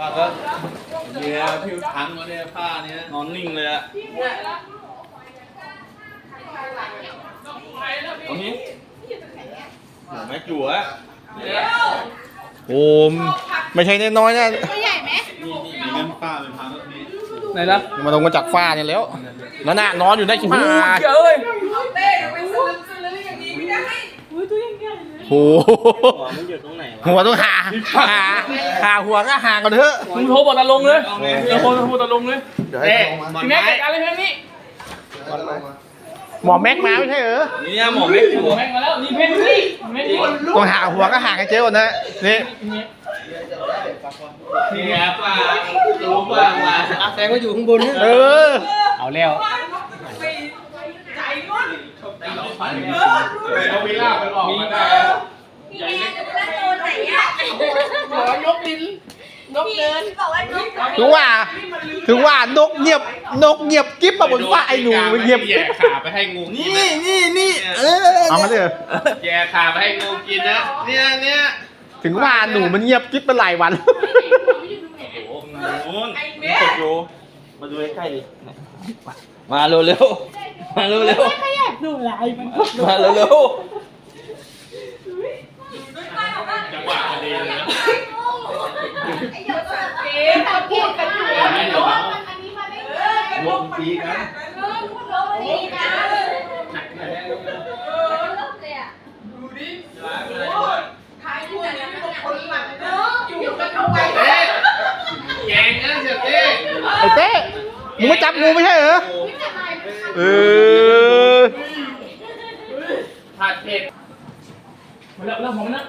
ป้าก็เนี่ยผิวพังมาเนี่ยผ้าเนี้ยนอนนิ่งเลยอะตรงนี้หนูไม่จั่วอะโอ้มไม่ใช่น้อยๆนะตัวใหญ่ไหมนี่นี่มีเงินป้าเป็นพังแบบนี้ไหนล่ะมันลงมาจากฟ้าเนี่ยแล้วนั่นน่ะนอนอยู่ได้ชิบหายเอ้ยเต้เราไปสลึมสลืออย่างนี้ไม่ได้อุ้ยตัวใหญ่เลย โอ้โหหัวมันอยู่ตรงไหนวะหัวต้องหาหาหาหัวก็หากันเถอะมึงโทรบอกตาลงเลยเดี๋ยวโทรโทรตาลงเลยเดี๋ยวให้เอ๊ะลงมาพี่แม่จัดการเลยเพลงนี้หมอแม็กมาไม่ใช่เหรอนี่หมอเม็กอยู่แม่งมาแล้วนี่เพลงนี้เพลงนี้ต้องหาหัวก็หากันเจอก่อนนะนี่นี่ไงป้ารู้ป้ามาแสดงว่าอยู่ข้างบนเนี่ยเออเอาแล้วใจร้อน เอาวิลล่าไปหลอกมาได้พี่แม่จะได้ตัวไหนอะขอยกดินนกเดินบอกว่านกถึงว่า ถึงว่านกเงียบ นกเงียบกิ๊บมาบนฟ้าไอ้หนูมันเงียบแย่ขาไปให้งูนี่นี่นี่เออเอามาเถอะแย่ขาไปให้งูกินนะ เนี่ยเนี่ยถึงว่าหนูมันเงียบกิ๊บมาหลายวันโอ้โหงูมันกดอยู่มาดูใกล้ๆดิมาเร็วเร็วๆมาเร็วเร็วขยับดูลายมันๆมาเร็วเร็วจังหวะพอดีเลยนะไอ้หยดเก๋ทำพูดกันอยู่ไม่รู้ว่ามันอันนี้มาได้เออกระทบปีกันเออลูกเราดีนะเออลูกเลยอะดูดิทายพูดเนี่ยมันคนหลังเนอะอยู่กันเอาไว้เอ๊ะแกงนะเสียเต้ไอ้เต้มึงมาจับงูไม่ใช่เหรอ เออ ผัดเผ็ด มา แล้วแล้วผมนะ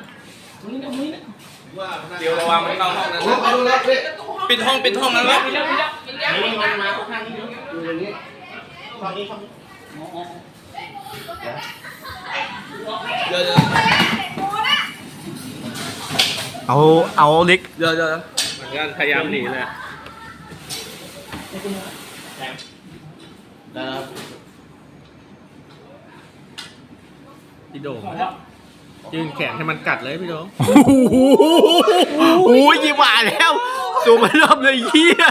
มึงนี่มึงนี่เดี๋ยวระวังมันเข้าห้องนะปิดห้องปิดห้องนั้นแล้วมีแล้วมีแล้วนี่มันมาข้างนี้อยู่อย่างนี้ฝั่งนี้ฝั่งนี้เดี๋ยวเดี๋ยวเอาเอาเล็กเดี๋ยวเดี๋ยวเหมือนกันพยายามหนีเลยพี่โด่ง ยื่นแขนให้มันกัดเลยพี่โด่งโอ้โหโอ้ยยี่หว่าแล้วตัวมันรอบเลยเยี่ย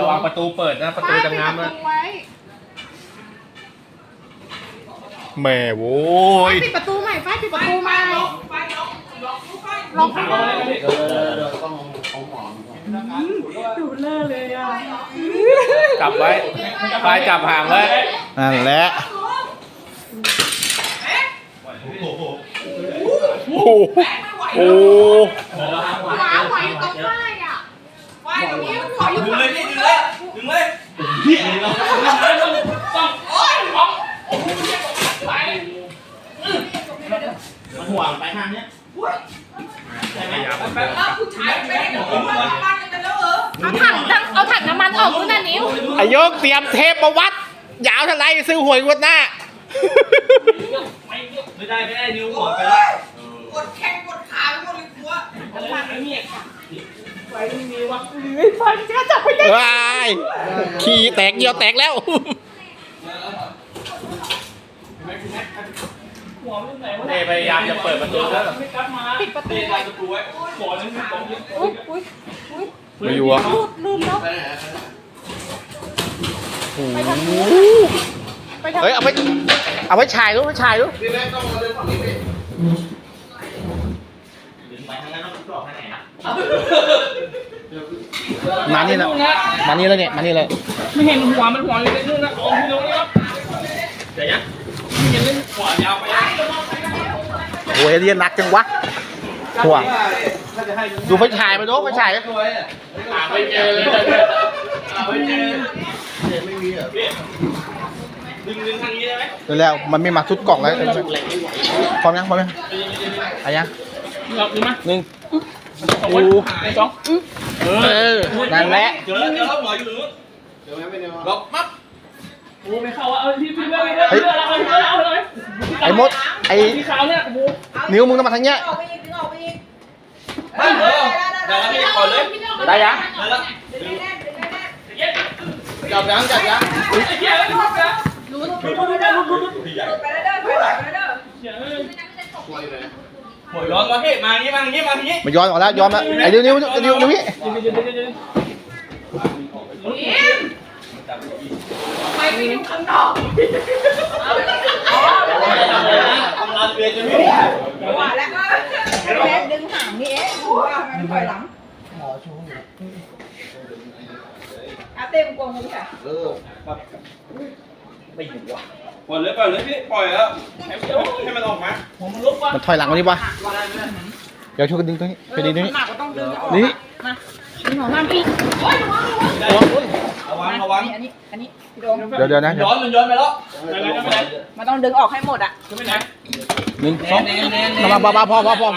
ระวังประตูเปิดนะประตูจะง้ามนะแหม่โว้ยปิดประตูใหม่ฟ้าปิดประตูใหม่ล็อกล็อกดูเลอะเลยอะจับไว้ปลายจับห่างไว้ นั่นแหละโอ้โหโอ้หมาไหวตรงป้ายอะไหวตรงนี้มันไหวอยู่ดึงเลยพี่ดึงเลยดึงเลยมันห่วงไปทางเนี้ยใช่ไหมผู้ชายไม่ได้หนูมาบ้านกันแล้วเหรอเอาถังเอาถังน้ำมันออกด้วยนะนิ้วไอ้โยกเตรียมเทปมาวัด ยาวเท่าไรซื้อหวยงวดหน้า ไม่ได้ไม่ได้นิ้วหัวไปแล้วกดแข้งกดขาไปหมดเลยกลัวว้ายขี่แตกเดียวแตกแล้วหัวมันไหนวะเต้พยายามจะเปิดประตูแล้วไม่กลับมาปิดประตูเต้ทำประตูไว้หัวนึงของเยอะอุ้ยอุ้ยอุ้ยไม่อยู่อะลืมลืมแล้วโอ้โหไปทำ เฮ้ยเอาไปเอาไปฉายดูไปฉายดูดึงไปทางนั้นต้องกรอกทางไหนนะมานี่นะมานี่แล้วเนี่ยมานี่เลยไม่เห็นหัวมันหัวอยู่ในนู่นนะเอาพี่น้องนี่ครับเดี๋ยวนะไม่เห็นเลยหัวยาวไปนะโอ้ยเรียนหนักจังวะหัวถ้าจะให้ดูไฟฉายไปดูไฟฉายหาไม่เจอเลยหาไม่เจอ ไม่มีอะพี่ดึงดึงทางนี้ได้ไหมเดี๋ยวแล้วมันไม่มาทุดกล่องแล้วพร้อมยังพร้อมยังอะไรยังเราดูไหมหนึ่งสองคนสองเออนั่นแหละเจอแล้วเจอแล้วหมออยู่ตรงนู้นเจอไหมไม่เจอล็อกปั๊บโอ้ไม่เข้าอะเออที่ที่เรื่องเรื่องเรื่องเอาเลยเอาเลยไอ้มดไอ้ที่ขาวเนี่ยโอ้โหนิ้วมึงต้องมาทางเนี้ยออกไปอีกดึงออกไปอีกเฮ้ยเดี๋ยวพี่ก่อนเลยได้ยังได้แล้วดึงแน่นดึงแน่นเย็ด จับยังจับยังไอ้เหี้ยแล้วดูนะลุ้นลุ้นลุ้นลุ้นลุ้นไปแล้วเด้อไปแล้วเด้อเหี้ยช่วยเลยพหัวย้อนมาพี่มาอย่างงี้มาอย่างงี้มาอย่างงี้มันย้อนออกแล้วย้อนมาไอ้นิ้วนิ้วนิ้วนิ้วนี่เดี๋ยวเดี๋ยวเดี๋ยวเดี๋ยวไปไปอยู่ข้างนอก ทำงานเปลี่ยนจะไม่ได้ ว่าแล้วเล็กดึงหางนี่เองว่ามันถอยหลัง อาเต็มกวงมึงค่ะปล่อยเลยปล่อยเลยพี่ปล่อยแล้วให้ให้มันออกมาผมมันลุกว่ะมันถอยหลังมาดิวะเดี๋ยวช่วยกันดึงตรงนี้ไปดึงตรงนี้หนักก็ต้องดึงออกนี่ดึงออกมาพี่โอ้ยระวังระวังระวังระวังอันนี้อันนี้พี่โดมเดี๋ยวเดี๋ยวนะเดี๋ยวย้อนมันย้อนไปแล้วไปไหนไปไหนมันต้องดึงออกให้หมดอะไปไหนหนึ่งสองมาบ้าบ้าพอพอพอ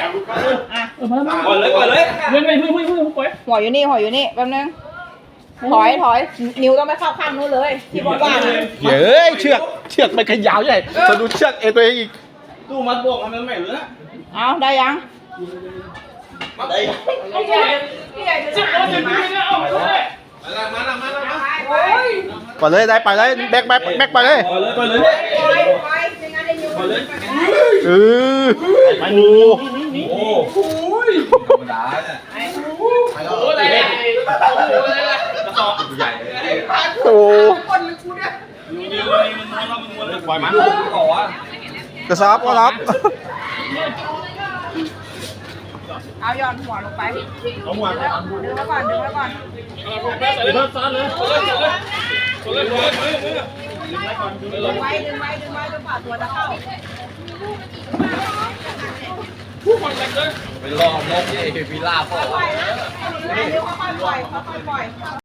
วางเลยเออมามาปล่อยเลยปล่อยเลยไม่ไม่พึ่งพึ่งพึ่งปล่อยหัวอยู่นี่หัวอยู่นี่แป๊บนึงถอยถอยนิ้วต้องไม่เข้าข้างนู้นเลย ที่บอกว่าเย้ยเชือกเชือกไปขยาวใหญ่สะดุดเชือกเอตัวเองอีกตู้มัดบวกมันไม่เหลือเอาได้ยังได้พี่ใหญ่พี่ใหญ่จะจะเอาจะมีนะเอาไปเลยมาละมาละมาละมาโอ้ยไปเลยได้ไปเลยแบกแบกแบกไปเลยปล่อยเลยปล่อยเลยไม่งั้นได้นิ้วปเลย เออโอ้โอ้โหธรรมดาเนี่ยโอ้อะไรอะไรอะไรกระสอบใหญ่โอ้คนมันกูเนี่ยดูดิวนี่มันม้วนแล้วมันม้วนเลยปล่อยมันก่อนกระซับก็รับเอาย้อนหัวลงไปเอาหัวดึงไว้ก่อนดึงไว้ก่อนเลยซ้อนเลยซ้อนเลยซ้อนเลย ดึงไว้ดึงไว้ดึงไว้จนกว่าตัวจะเข้าผู้คนกันเลยไปลองนกที่วิลล่าพ่อ ปล่อยนะค่อยๆปล่อยค่อยๆปล่อย